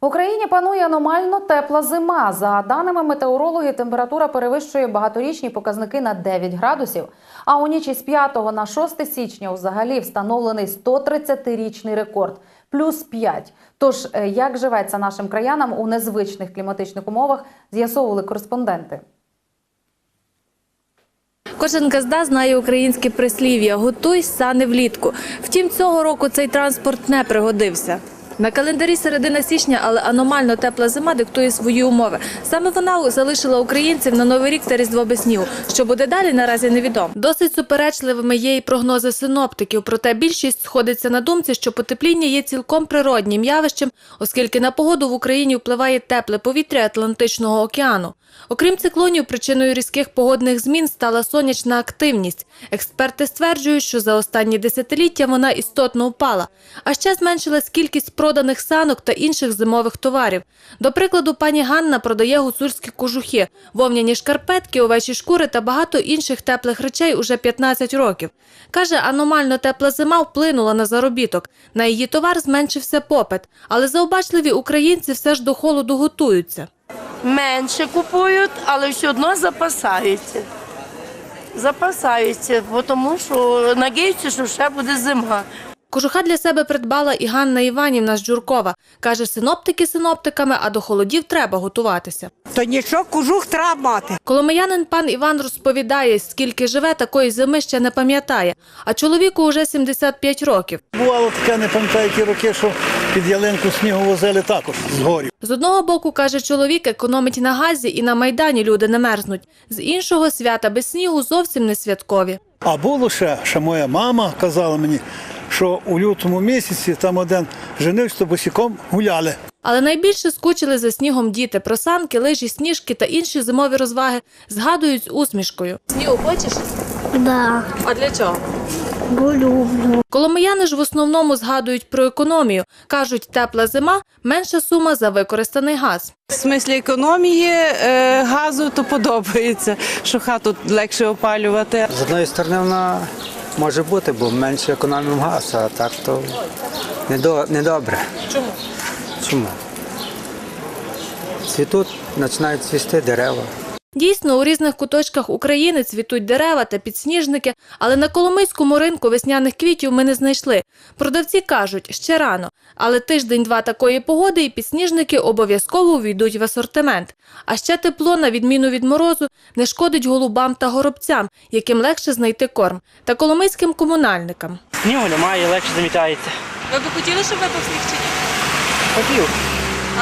В Україні панує аномально тепла зима. За даними метеорологів, температура перевищує багаторічні показники на 9 градусів. А у ніч із 5 на 6 січня взагалі встановлений 130-річний рекорд плюс 5. Тож, е, як живеться нашим краянам у незвичних кліматичних умовах, з'ясовували кореспонденти. Кожен газда знає українське прислів'я «Готуй сани влітку». Втім, цього року цей транспорт не пригодився. На календарі середина січня, але аномально тепла зима диктує свої умови. Саме вона залишила українців на новий рік та різдво без снігу. Що буде далі, наразі невідомо. Досить суперечливими є і прогнози синоптиків. Проте більшість сходиться на думці, що потепління є цілком природнім явищем, оскільки на погоду в Україні впливає тепле повітря Атлантичного океану. Окрім циклонів, причиною різких погодних змін стала сонячна активність. Експерти стверджують, що за останні десятиліття вона істотно впала. А ще зменшилась кількість проданих санок та інших зимових товарів. До прикладу, пані Ганна продає гуцульські кожухи, вовняні шкарпетки, овечі шкури та багато інших теплих речей уже 15 років. Каже, аномально тепла зима вплинула на заробіток. На її товар зменшився попит, але заобачливі українці все ж до холоду готуються. менше купують, але все одно запасаються. Запасаються, тому що надіються, що ще буде зима. Кожуха для себе придбала і Ганна Іванівна з Джуркова. Каже, синоптики синоптиками, а до холодів треба готуватися. То нічого, кожух треба мати. Коломиянин пан Іван розповідає, скільки живе, такої зими ще не пам'ятає. А чоловіку уже 75 років. Бувало таке, не пам'ятаю, які роки, що під ялинку снігу возили також з горів. З одного боку, каже чоловік, економить на газі і на майдані люди не мерзнуть. З іншого свята без снігу зовсім не святкові. А було ще, ще моя мама казала мені, що у лютому місяці там один женився, то босиком гуляли. Але найбільше скучили за снігом діти. Про санки, лижі, сніжки та інші зимові розваги згадують з усмішкою. Снігу хочеш? Да, А для чого? бо люблю. Коломияни ж в основному згадують про економію. Кажуть, тепла зима менша сума за використаний газ. В смислі економії е, газу то подобається, що хату легше опалювати. З одної сторони, вона може бути, бо менше економимо газ, а так то недо- недобре. Чому? Чому? Цвітуть, починають цвісти дерева. Дійсно, у різних куточках України цвітуть дерева та підсніжники, але на Коломийському ринку весняних квітів ми не знайшли. Продавці кажуть, ще рано, але тиждень-два такої погоди і підсніжники обов'язково увійдуть в асортимент. А ще тепло, на відміну від морозу, не шкодить голубам та горобцям, яким легше знайти корм, та коломийським комунальникам. Снігу немає, легше замітається. Ви б хотіли, щоб випав сніг чи ні? Хотів.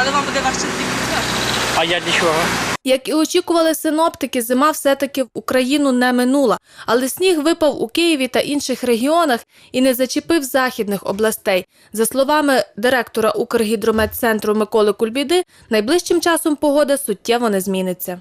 Але вам буде важче сніг А я для чого? Як і очікували синоптики, зима все-таки в Україну не минула, але сніг випав у Києві та інших регіонах і не зачепив західних областей. За словами директора Укргідрометцентру Миколи Кульбіди, найближчим часом погода суттєво не зміниться.